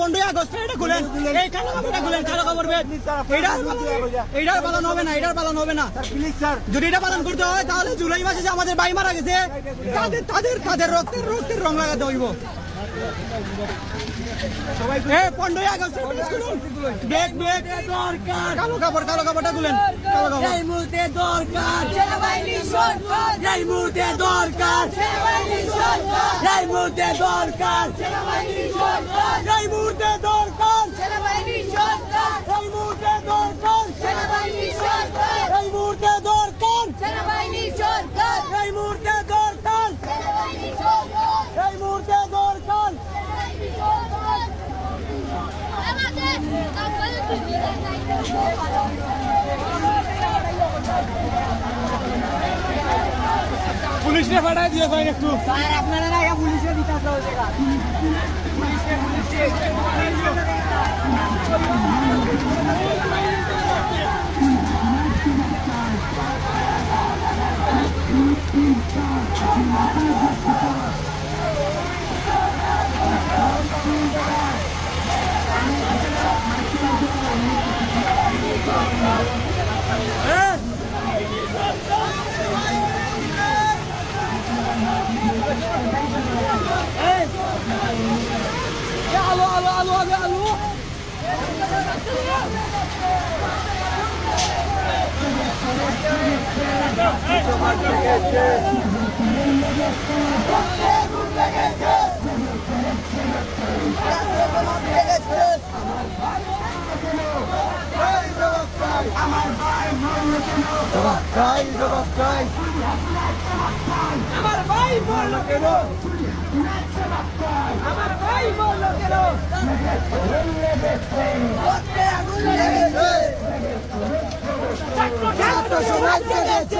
পনেরোই আগস্ট এটা খুলেন এই কালো কাপড়টা খুলেন কালো কাপড় বেদ এইটার পালন- এইটার পালন হবে না এইটার পালন হবে না। Please sir. যদি এটা পালন করতে হয় তাহলে জুলাই মাসে যে আমাদের ভাই মারা গেছে তাদের তাদের তাদের রক্তের রক্তের রং লাগাতে হইব। এ পনেরোই আগস্ট ব্যাগ ব্যাগ। দরকার। কালো কাপড় কালো কাপড়টা খুলেন কালো কাপড়। এই মুহূর্তে দরকার। এই মুহূর্তে দরকার। এই মুহূর্তে দরকার। পুলিশে ফাটাই দিয়ে ভাই একটু স্যার আপনারা না পুলিশে দিতে চাই জবাব চাই আমার ভাই বলল আমার ভাই Let's go,